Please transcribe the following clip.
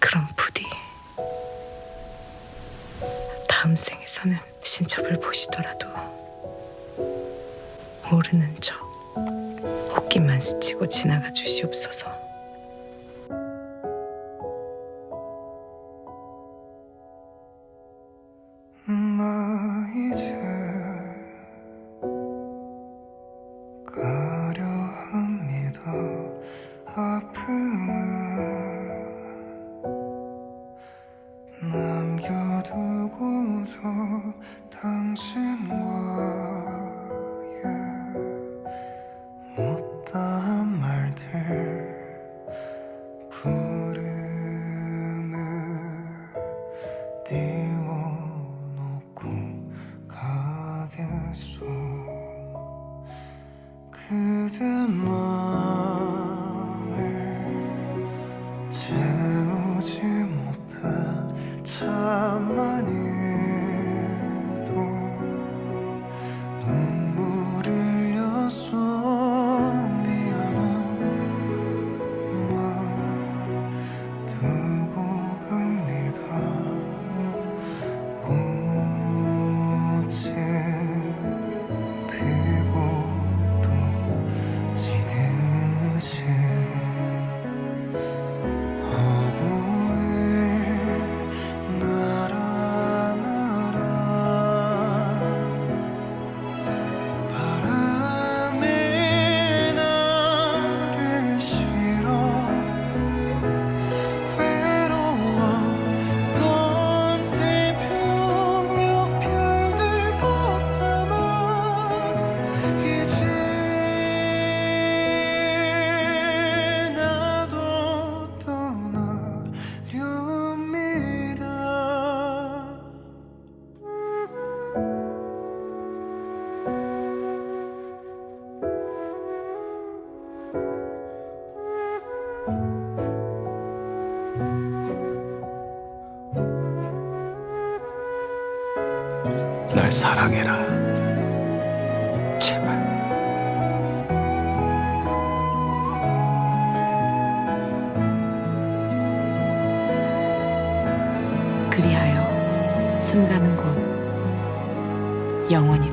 그럼 부디 다음 생에서는 신첩을 보시더라도 모르는 척 옷깃만 스치고 지나가 주시옵소서. 당신과의 못다한 말들 구름에 띄워놓고 가겠소. 그대 맘을 채우지 날 사랑해라. 제발. 그리하여 순간은 곧 영원이